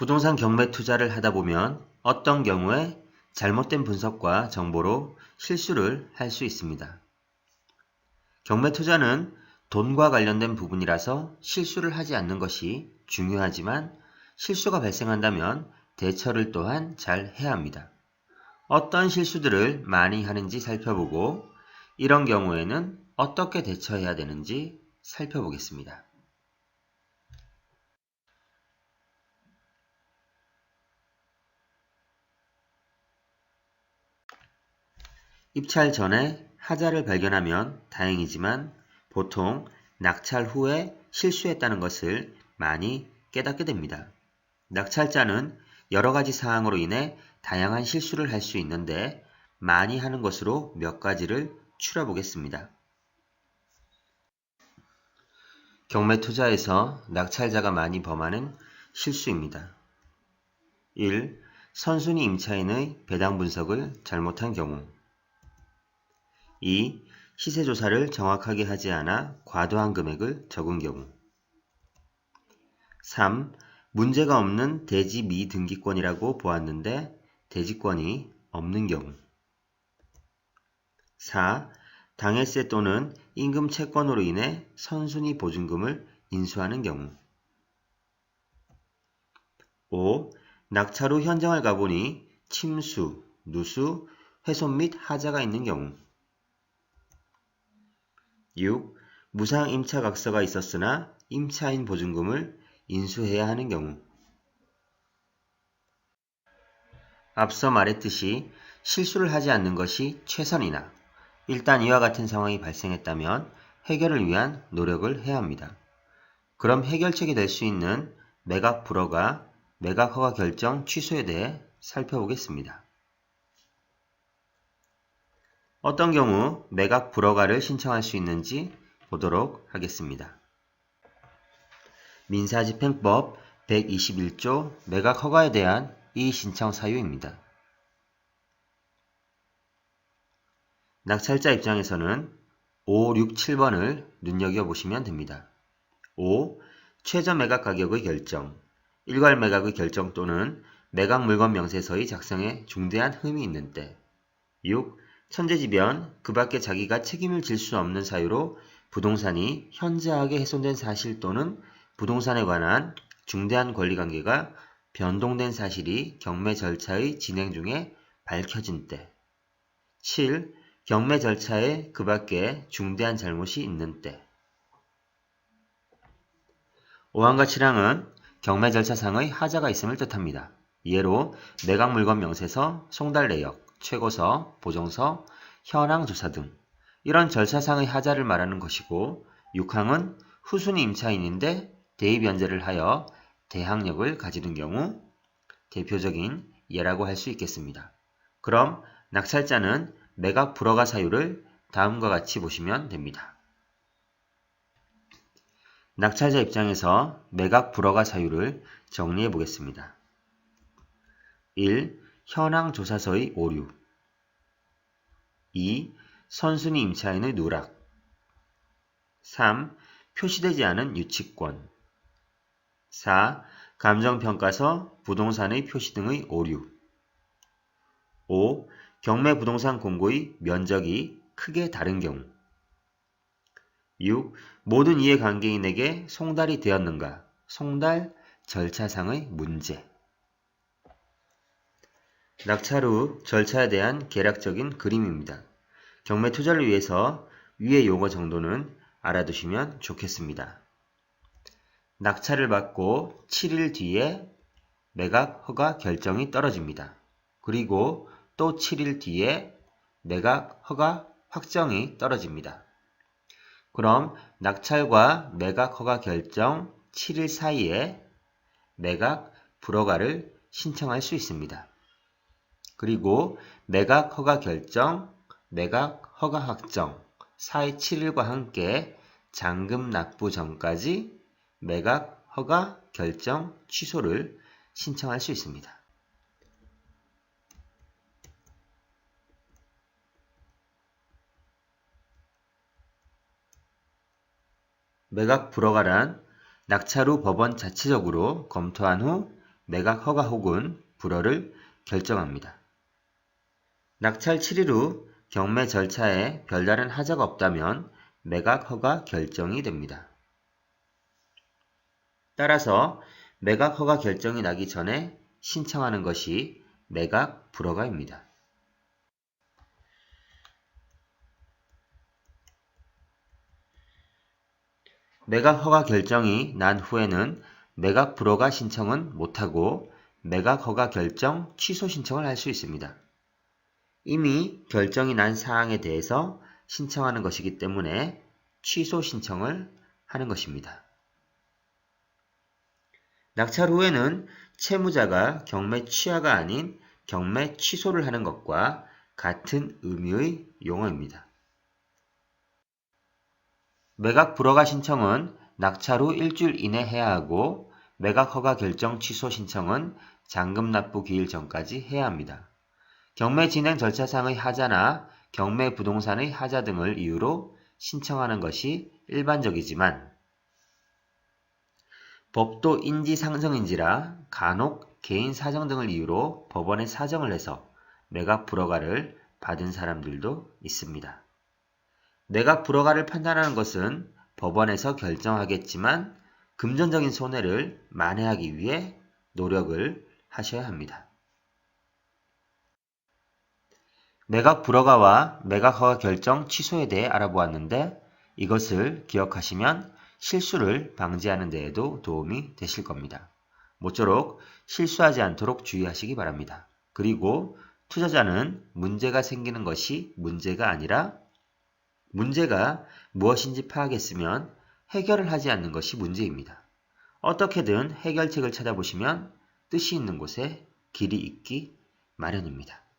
부동산 경매 투자를 하다 보면 어떤 경우에 잘못된 분석과 정보로 실수를 할 수 있습니다. 경매 투자는 돈과 관련된 부분이라서 실수를 하지 않는 것이 중요하지만 실수가 발생한다면 대처를 또한 잘 해야 합니다. 어떤 실수들을 많이 하는지 살펴보고 이런 경우에는 어떻게 대처해야 되는지 살펴보겠습니다. 입찰 전에 하자를 발견하면 다행이지만 보통 낙찰 후에 실수했다는 것을 많이 깨닫게 됩니다. 낙찰자는 여러 가지 사항으로 인해 다양한 실수를 할 수 있는데 많이 하는 것으로 몇 가지를 추려보겠습니다. 경매 투자에서 낙찰자가 많이 범하는 실수입니다. 1. 선순위 임차인의 배당 분석을 잘못한 경우 2. 시세 조사를 정확하게 하지 않아 과도한 금액을 적은 경우 3. 문제가 없는 대지 미등기권이라고 보았는데 대지권이 없는 경우 4. 당해세 또는 임금 채권으로 인해 선순위 보증금을 인수하는 경우 5. 낙찰 후 현장을 가보니 침수, 누수, 훼손 및 하자가 있는 경우 6. 무상 임차각서가 있었으나 임차인 보증금을 인수해야 하는 경우 앞서 말했듯이 실수를 하지 않는 것이 최선이나 일단 이와 같은 상황이 발생했다면 해결을 위한 노력을 해야 합니다. 그럼 해결책이 될 수 있는 매각 불허가 매각 허가 결정 취소에 대해 살펴보겠습니다. 어떤 경우 매각 불허가를 신청할 수 있는지 보도록 하겠습니다. 민사집행법 121조 매각 허가에 대한 이 신청 사유입니다. 낙찰자 입장에서는 5, 6, 7번을 눈여겨보시면 됩니다. 5. 최저 매각 가격의 결정 일괄 매각의 결정 또는 매각 물건 명세서의 작성에 중대한 흠이 있는 때 6. 천재지변, 그 밖에 자기가 책임을 질 수 없는 사유로 부동산이 현저하게 훼손된 사실 또는 부동산에 관한 중대한 권리관계가 변동된 사실이 경매 절차의 진행 중에 밝혀진 때 7. 경매 절차에 그 밖에 중대한 잘못이 있는 때 5항과 7항은 경매 절차상의 하자가 있음을 뜻합니다. 예로 매각 물건 명세서, 송달 내역, 최고서, 보정서, 현황 조사 등 이런 절차상의 하자를 말하는 것이고 6항은 후순위 임차인인데 대입 연재를 하여 대항력을 가지는 경우 대표적인 예라고 할 수 있겠습니다. 그럼 낙찰자는 매각 불허가 사유를 다음과 같이 보시면 됩니다. 낙찰자 입장에서 매각 불허가 사유를 정리해 보겠습니다. 1. 현황 조사서의 오류 2. 선순위 임차인의 누락 3. 표시되지 않은 유치권 4. 감정평가서, 부동산의 표시 등의 오류 5. 경매 부동산 공고의 면적이 크게 다른 경우 6. 모든 이해관계인에게 송달이 되었는가? 송달 절차상의 문제 낙찰 후 절차에 대한 계략적인 그림입니다. 경매 투자를 위해서 위의 용어 정도는 알아두시면 좋겠습니다. 낙찰을 받고 7일 뒤에 매각 허가 결정이 떨어집니다. 그리고 또 7일 뒤에 매각 허가 확정이 떨어집니다. 그럼 낙찰과 매각 허가 결정 7일 사이에 매각 불허가를 신청할 수 있습니다. 그리고 매각 허가 결정, 매각 허가 확정 사이 7일과 함께 잔금 납부 전까지 매각 허가 결정 취소를 신청할 수 있습니다. 매각 불허가란 낙찰 후 법원 자체적으로 검토한 후 매각 허가 혹은 불허를 결정합니다. 낙찰 7일 후 경매 절차에 별다른 하자가 없다면 매각 허가 결정이 됩니다. 따라서 매각 허가 결정이 나기 전에 신청하는 것이 매각 불허가입니다. 매각 허가 결정이 난 후에는 매각 불허가 신청은 못하고 매각 허가 결정 취소 신청을 할 수 있습니다. 이미 결정이 난 사항에 대해서 신청하는 것이기 때문에 취소 신청을 하는 것입니다. 낙찰 후에는 채무자가 경매 취하가 아닌 경매 취소를 하는 것과 같은 의미의 용어입니다. 매각 불허가 신청은 낙찰 후 일주일 이내 해야 하고 매각 허가 결정 취소 신청은 잔금 납부 기일 전까지 해야 합니다. 경매 진행 절차상의 하자나 경매 부동산의 하자 등을 이유로 신청하는 것이 일반적이지만 법도 인지 상정인지라 간혹 개인 사정 등을 이유로 법원에 사정을 해서 매각 불허가를 받은 사람들도 있습니다. 매각 불허가를 판단하는 것은 법원에서 결정하겠지만 금전적인 손해를 만회하기 위해 노력을 하셔야 합니다. 매각 불허가와 매각 허가 결정 취소에 대해 알아보았는데 이것을 기억하시면 실수를 방지하는 데에도 도움이 되실 겁니다. 모쪼록 실수하지 않도록 주의하시기 바랍니다. 그리고 투자자는 문제가 생기는 것이 문제가 아니라 문제가 무엇인지 파악했으면 해결을 하지 않는 것이 문제입니다. 어떻게든 해결책을 찾아보시면 뜻이 있는 곳에 길이 있기 마련입니다.